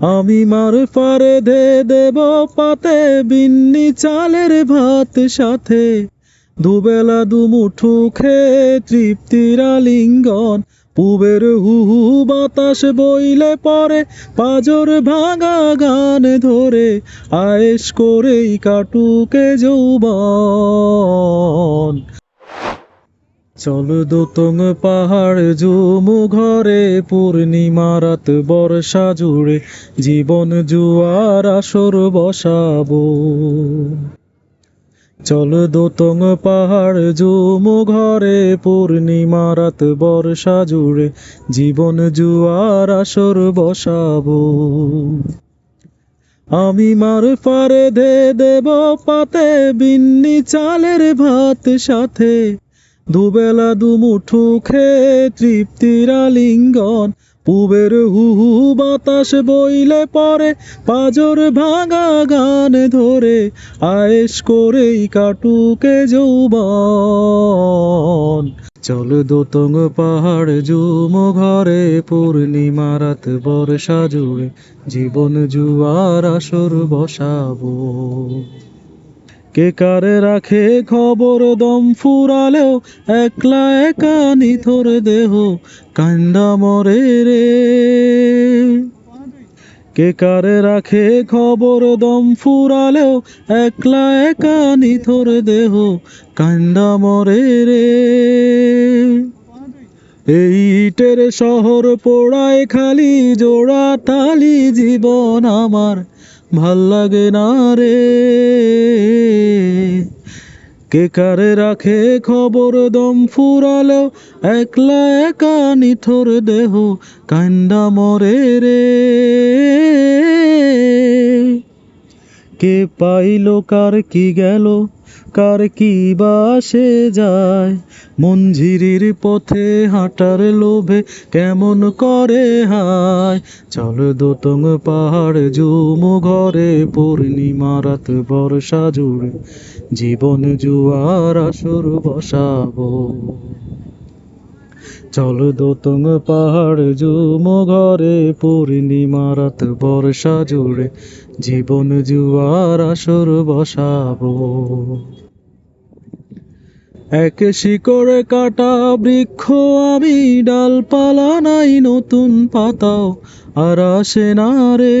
আমি মার পারে দে দেব পাতে, বিন্নি চালের ভাত সাথে। দুবেলা দুমুঠু খেয়ে তৃপ্তির আলিঙ্গন, পুবের হু হু বাতাস বইলে পরে পাজর ভাঙা গান ধরে আয়েস করেই কাটুকে যৌবন। চল দোতং পাহাড় জুমু ঘরে, পূর্ণিমা রাত বর্ষা জুড়ে, জীবন জুয়ার আসর বসাবো। চল দোতং পাহাড় জুমু ঘরে, পূর্ণিমা রাত বর্ষা জুড়ে, জীবন জুয়ার আসর বসাবো। আমি মার পারে দে দেব পাতে, বিন্নি চালের ভাত সাথে। দুবেলা দুমুঠু খেয়ে তৃপ্তির আলিঙ্গন, পুবের হু হু বাতাস বইলে পরে পাজর ভাঙা গান ধরে আয়েস করেই কাটুকে যৌবন। চল দোতঙ্গ পাহাড় জুম ঘরে, পূর্ণিমা রাত বর্ষা জুড়ে, জীবন জুয়ার আসর বসাবো। কে কারে রাখে খবর দম ফুরালেও? একলা একা নিথর দেহ কান্দা মরে রে। কে কারে রাখে খবর দম ফুরালেও? একলা একা নিথর দেহ কান্দা মরে রে। এই ইটের শহর পোড়ায় খালি, জোড়া তালি জীবন আমার। ভালো লাগে না রে। কে কারে রাখে খবর দম ফুরালেও, একলা একা নিথর দেহ কান্দা মরে রে। কে পাইল, কার কি গেল কার কি বাসে যায়? মঞ্জিরির পথে হাঁটার লোভে কেমন করে হায়? চল দোতং পাহাড় জুম ঘরে, পূর্ণিমা রাত বর্ষা জুড়ে। জীবন জুয়ার আসর বসাবো। চল দোতং পাহাড় জুম ঘরে, পূর্ণিমা রাত বর্ষা জুড়ে, জীবন জুয়ার আসর বসাবো। এক শিকড়ে কাটা বৃক্ষ, আমি ডালপালা নাই নতুন পাতাও, আর আসে না রে।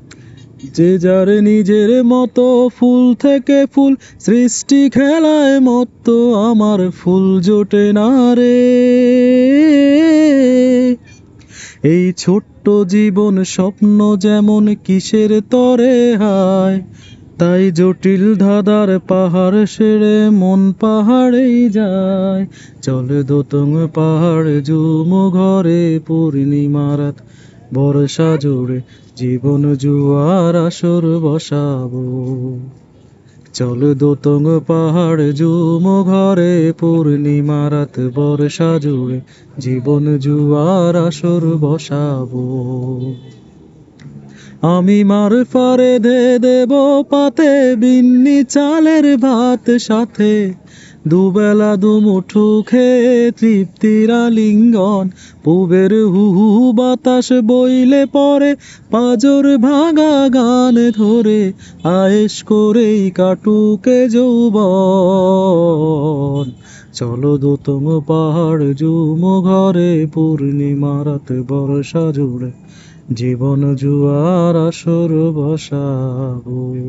যে যার নিজের মতো ফুল থেকে ফুল, সৃষ্টি খেলায় মতো আমার ফুল জোটে না রে। এই ছোট্ট জীবন স্বপ্ন যেমন কিসের তরে হায়, তাই জটিল ধাঁধার পাহাড় সেরে মন পাহাড়েই যায়। চলে দোতং পাহাড় জুম ঘরে পূর্ণিমা বর্ষা জুড়ে জীবন জুয়ার আসর বসাবো। চল দোতং পাহাড় জুম ঘরে, পূর্ণিমা রাত বর্ষা জুড়ে জীবন জুয়ার আসর বসাবো। আমি মার ফারে দে দেব পাতে, বিন্নি চালের ভাত সাথে। দুবেলা দুমুঠু খেয়ে তৃপ্তির আলিঙ্গন, পুবের হু হু বাতাস বইলে পরে পাজর ভাঙা গান ধরে আয়েস করেই কাটুকে যৌবন। চলো দোতম পাহাড় জুম ঘরে পূর্ণিমা রাত বর্ষা জুড়ে জীবন জুয়ার আসর বসাবো।